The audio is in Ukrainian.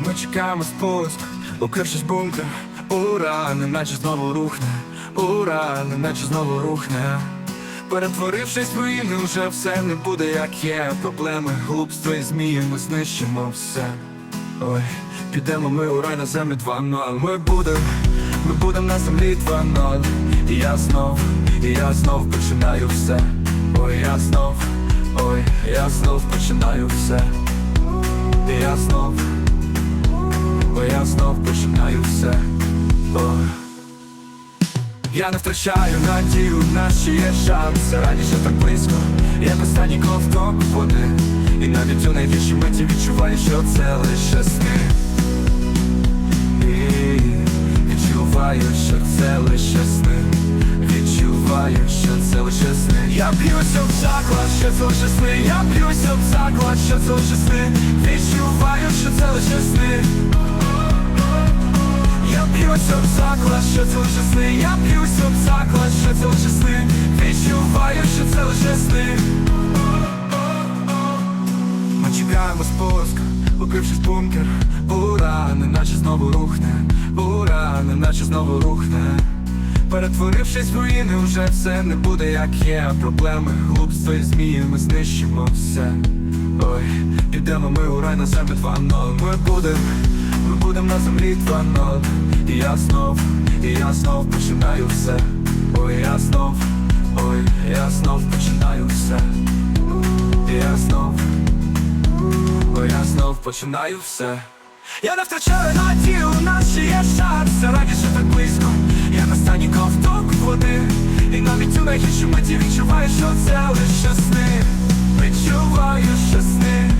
Ми чекаємо спуск, укрившись бункер Ура, неначе знову рухне, ура, неначе знову рухне. Перетворившись в руїни, вже все не буде як є. Проблеми, глупство і змії, ми знищимо все. Ой, підемо ми у рай на землі 2-0 Ми будем, ми будем на землі 2-0 І я знов, і я знов починаю все. Ой, я знов, ой, я знов починаю все. І я знов, починаю все. Ой. Я не втрачаю надію, наші є шанси. Раніше так близько, як останній ковток води І навіть у найбільшій миті відчуваю, що це лише сни. І відчуваю, що це лише сни. Відчуваю, що це лише сни. Я б'юся в заклад, що це лише сни. Я б'юся в заклад, що це лише сни. Відчуваю, що це лише сни б'юся в заклад, що це лише сни. Я б'юся в заклад, що це лише сни. Відчуваю, що це лише сни. Ми чекаємо спуск, укрившись в бункер. Ура, неначе знову рухне. Ура, неначе знову рухне. Перетворившись в руїни, вже все не буде як є. Проблеми, глупство і змії, ми знищимо все. Ой, підемо ми у рай на землі 2-0 Ми будем, будем на землі 2-0 І я знов, і я знов починаю все. Ой, я знов, ой, я знов починаю все. І я знов, ой, я знов починаю все. Я не втрачаю надію, у нас ще є шанси Раніше так близько, я на стані ковток води. І навіть у найгіршій миті відчуваю, що це лише сни, відчуваю, що сни